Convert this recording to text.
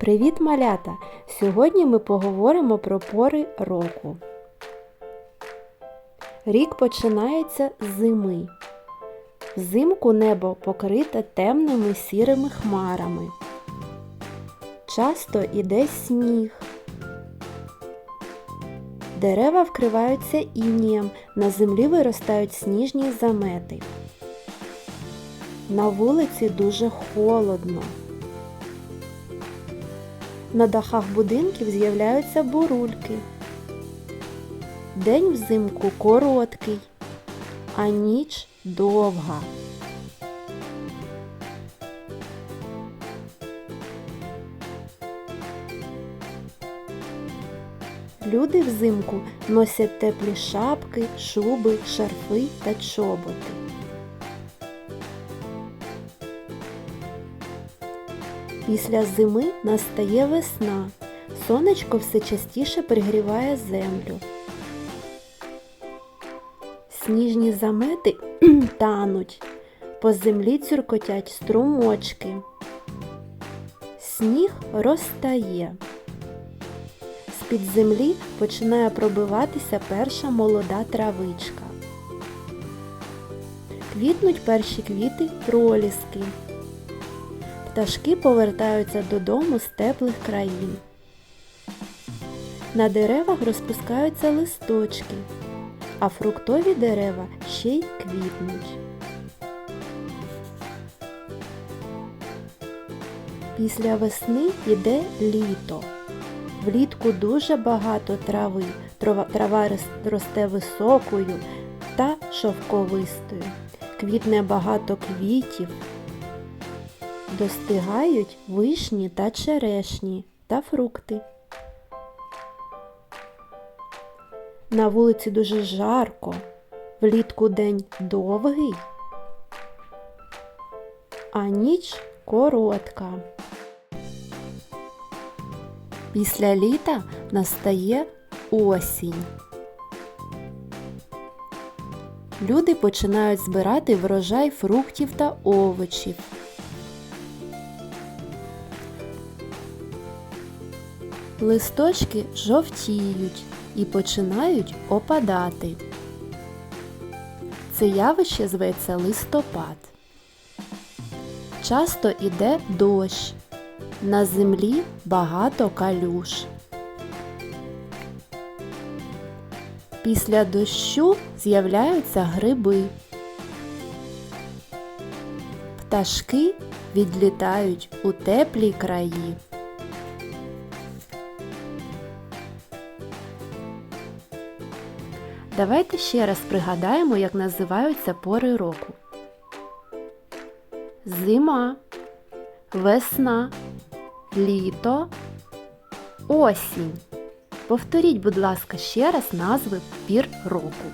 Привіт, малята! Сьогодні ми поговоримо про пори року. Рік починається з зими. Взимку небо покрите темними сірими хмарами. Часто іде сніг. Дерева вкриваються інієм, на землі виростають сніжні замети. На вулиці дуже холодно. На дахах будинків з'являються бурульки. День взимку короткий, а ніч довга. Люди взимку носять теплі шапки, шуби, шарфи та чоботи. Після зими настає весна. Сонечко все частіше пригріває землю. Сніжні замети тануть, по землі цюркотять струмочки. Сніг розтає. З-під землі починає пробиватися перша молода травичка. Квітнуть перші квіти проліски. Пташки повертаються додому з теплих країн. На деревах розпускаються листочки, а фруктові дерева ще й квітнуть. Після весни йде літо. Влітку дуже багато трави. Трава, росте високою та шовковистою. Квітне багато квітів. Достигають вишні та черешні та фрукти. На вулиці дуже жарко, влітку день довгий, а ніч коротка. Після літа настає осінь. Люди починають збирати врожай фруктів та овочів. Листочки жовтіють і починають опадати. Це явище зветься листопад. Часто іде дощ. На землі багато калюш. Після дощу з'являються гриби. Пташки відлітають у теплі краї. Давайте ще раз пригадаємо, як називаються пори року. Зима, весна, літо, осінь. Повторіть, будь ласка, ще раз назви пір року.